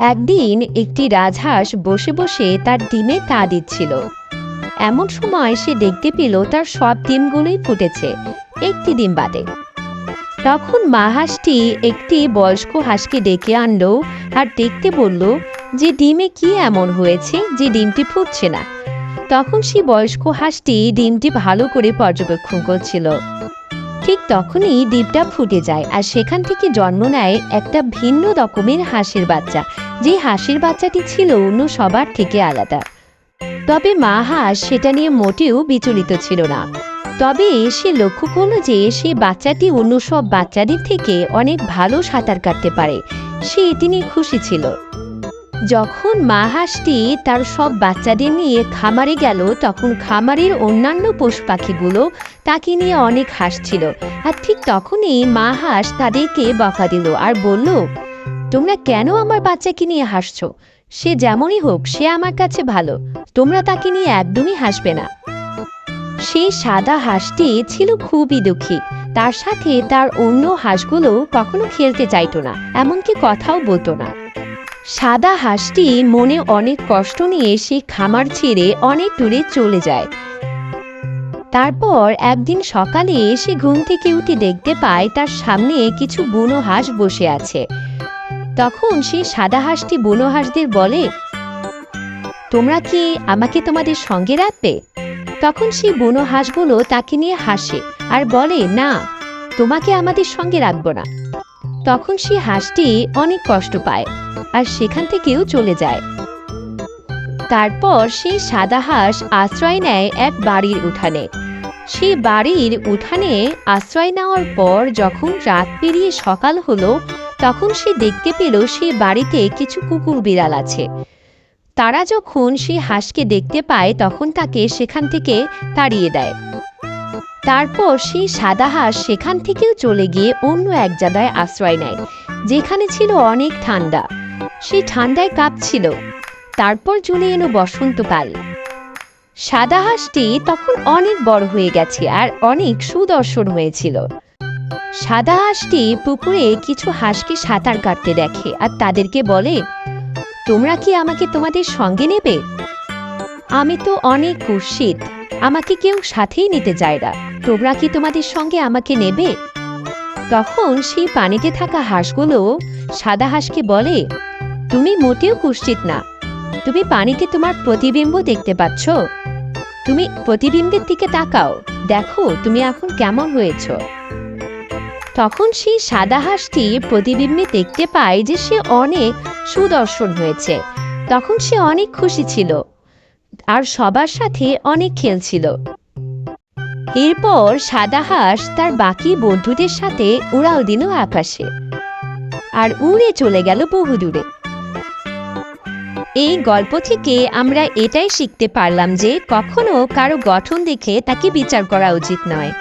একদিন একটি রাজহাঁস বসে বসে তার ডিমে তা দিচ্ছিল। এমন সময় সে দেখতে পেল তার সব ডিমগুলোই ফুটেছে। একটি ডিম বাদে। তখন মা হাঁসটি একটি বয়স্ক হাঁসকে ডেকে আনলো আর দেখতে বলল, যে ডিমে কি এমন হয়েছে যে ডিমটি ফুটছে না? তখন সেই বয়স্ক হাঁসটি ডিমটি ভালো করে পর্যবেক্ষণ করছিল। ঠিক তখনই ডিমটা ফুটে যায় আর সেখান থেকে জন্ম নেয় একটা ভিন্ন রকমের হাঁসের বাচ্চা। যে হাঁসের বাচ্চাটি ছিল অন্য সবার থেকে আলাদা। তবে মা হাঁস সেটা নিয়ে মোটেও বিচলিত ছিল না। তবে সে লক্ষ্য করল যে সে বাচ্চাটি অন্য সব বাচ্চাদের থেকে অনেক ভালো সাঁতার কাটতে পারে। সে এটি নিয়ে খুশি ছিল। যখন মা হাঁসটি তার সব বাচ্চাদের নিয়ে খামারে গেল, তখন খামারের অন্যান্য পশু পাখিগুলো তাকে নিয়ে অনেক হাসছিল। আর ঠিক তখনই মা হাঁস তাদেরকে বকা দিল আর বলল, তোমরা কেন আমার বাচ্চাকে নিয়ে হাসছ? সে যেমনই হোক, সে আমার কাছে ভালো। তোমরা তাকে নিয়ে একদমই হাসবে না। সেই সাদা হাঁসটি ছিল খুবই দুঃখী। তার সাথে তার অন্য হাঁসগুলো কখনো খেলতে চাইতো না, এমনকি কথাও বলতো না। সাদা হাঁসটি মনে অনেক কষ্ট নিয়ে সে খামার ছেড়ে অনেক দূরে চলে যায়। তারপর একদিন সকালে সে ঘুম থেকে উঠে দেখতে পায় তার সামনে কিছু বুনো হাঁস বসে আছে। তখন সে সাদা হাঁসটি বুনো হাঁসদের বলে, তোমরা কি আমাকে তোমাদের সঙ্গে রাখবে? তখন সেই বুনো হাঁসগুলো তাকে নিয়ে হাসে আর বলে, না, তোমাকে আমাদের সঙ্গে রাখব না। তখন সে হাঁসটি অনেক কষ্ট পায় আর সেখান থেকেও চলে যায়। তারপর সেই সাদা হাঁস আশ্রয় নেয় এক বাড়ির উঠানে। সেই বাড়ির উঠানে আশ্রয় নেওয়ার পর যখন রাত পেরিয়ে সকাল হলো, তখন সে দেখতে পেল সেই বাড়িতে কিছু কুকুর বিড়াল আছে। তারা যখন সেই হাঁসকে দেখতে পায়, তখন তাকে সেখান থেকে তাড়িয়ে দেয়। তারপর সেই সাদা হাঁস সেখান থেকেও চলে গিয়ে অন্য এক জায়গায় আশ্রয় নেয়, যেখানে ছিল অনেক ঠান্ডা। সেই ঠান্ডায় কাঁপছিল। তারপর চলে এলো বসন্তকাল। সাদা হাঁসটি তখন অনেক বড় হয়ে গেছে আর অনেক সুদর্শন হয়েছিল। সাদা হাঁসটি পুকুরে কিছু হাঁসকে সাঁতার কাটতে দেখে আর তাদেরকে বলে, তোমরা কি আমাকে তোমাদের সঙ্গে নেবে? আমি তো অনেক কুৎসিত। আমাকে কেউ সাথেই নিতে চায় না। তোমরা কি তোমাদের সঙ্গে আমাকে নেবে? তখন সেই পানিতে থাকা হাঁসগুলো সাদা হাঁসকে বলে, তুমি মোটেও কুৎসিত না। তুমি পানিতে তোমার প্রতিবিম্ব দেখতে পাচ্ছ। তুমি প্রতিবিম্বের দিকে তাকাও। দেখো, তুমি এখন কেমন হয়েছ তখন সেই সাদা হাঁসটি প্রতিবিম্বে দেখতে পায় যে সে অনেক সুদর্শন হয়েছে। তখন সে অনেক খুশি ছিল। আর সবার সাথে অনেক খেলছিল। এরপর সাদা হাঁস তার বাকি বন্ধুদের সাথে উড়াল দিল আকাশে। আর উড়ে চলে গেল বহু দূরে। এই গল্প থেকে আমরা এটাই শিখতে পারলাম যে কখনো কারও গঠন দেখে তাকে বিচার করা উচিত নয়।